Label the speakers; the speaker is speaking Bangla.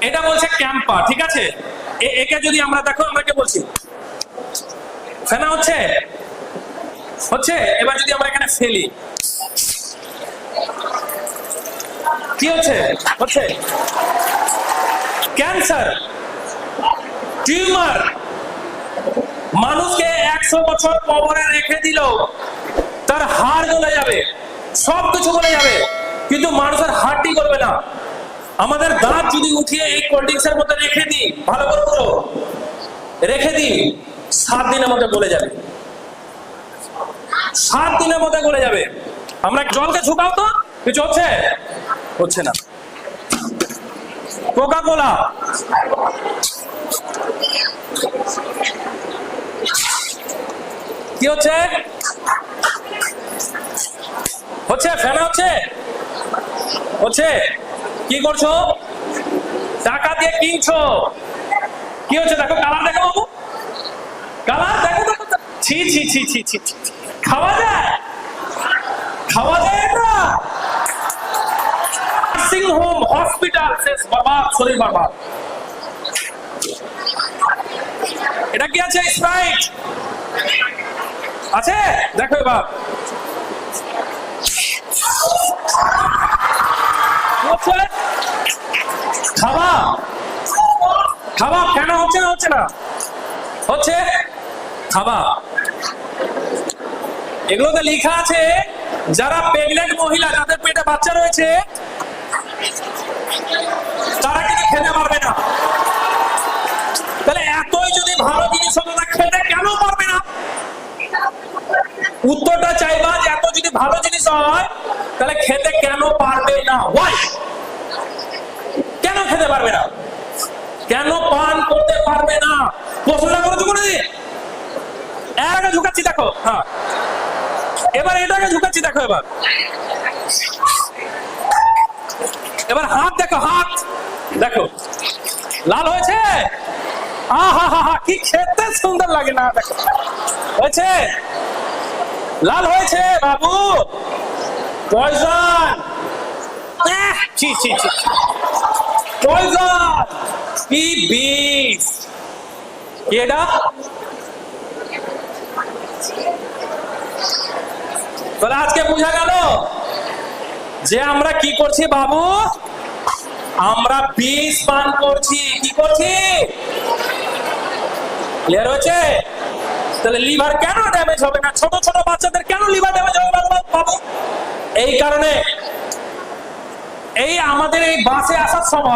Speaker 1: এটা বলছে ক্যাম্পা ঠিক আছে? একে যদি আমরা, দেখো আমরা কে বলছি? ফেনা হচ্ছে? হচ্ছে? এবার যদি আমরা এখানে ফেলি। কি হচ্ছে? হচ্ছে? Cancer, tumour. মানুষকে একশো বছর কবরে রেখে দিল। তার হাড় গলে যাবে সব কিছু গলে যাবে। কিন্তু মানুষের হাড়টি গলবে না। আমাদের দাঁত যদি উঠিয়ে এই কোল্ড ড্রিঙ্কসের মধ্যে রেখে দিই, ভালো করে পুরো রেখে দিই, সাত দিনের মধ্যে গলে যাবে। সাত দিনের মধ্যে গলে যাবে। আমরা জলকে ঝুঁকাও তো? কিছু হচ্ছে? হচ্ছে না। কোকা কোলা কি হচ্ছে? হচ্ছে? ফেনা হচ্ছে? হচ্ছে? কি করছ? টাকা দিয়ে কিনছো। কি হচ্ছে? দেখো, কালার দেখো বাবু। কালার দেখো দেখো। ছি ছি ছি ছি ছি। খাওয়া যায়? খাওয়া যায় এটা নার্সিং হোম হসপিটাল শেষ বরবাদ শরীর বরবাদ এটা কি আছে? স্প্রাইট আছে? দেখো এবার। খাওয়া খাওয়া কেন? হচ্ছে না হচ্ছে না? হচ্ছে? এগুলোতে লেখা আছে, যারা প্রেগনেন্ট মহিলা, যাদের পেটে বাচ্চা রয়েছে, তারা কিন্তু খেতে পারবে না। তাহলে এতই যদি ভালো জিনিস হতো তা খেতে কেন পারবে না? উত্তরটা চাইবা যে এত যদি ভালো জিনিস হয়, তাহলে খেতে কেন পারবে না? ওয়াই খেতে পারবে না। কেন পান করতে পারবে না? প্রশ্নটা করে এর আগে ঝুঁকাচ্ছি, দেখো। হ্যাঁ। এবার এটাকে ঝুঁকাচ্ছি, দেখো এবার। এবার হাত দেখো হাত। দেখো। লাল হয়েছে? কি খেতে সুন্দর লাগে না, দেখো। হয়েছে? লাল হয়েছে, বাবু। পয়জন ছি ছি ছি। আজকে বোঝা গেল যে আমরা কি করছি বাবু আমরা বিষ পান করছি কি করছি ক্লিয়ার হয়েছে তাহলে লিভার কেন ড্যামেজ হবে না ছোট ছোট বাচ্চাদের কেন লিভার ড্যামেজ হবে বাবু এই কারণে এই আমাদের এই বাসে আসার সময়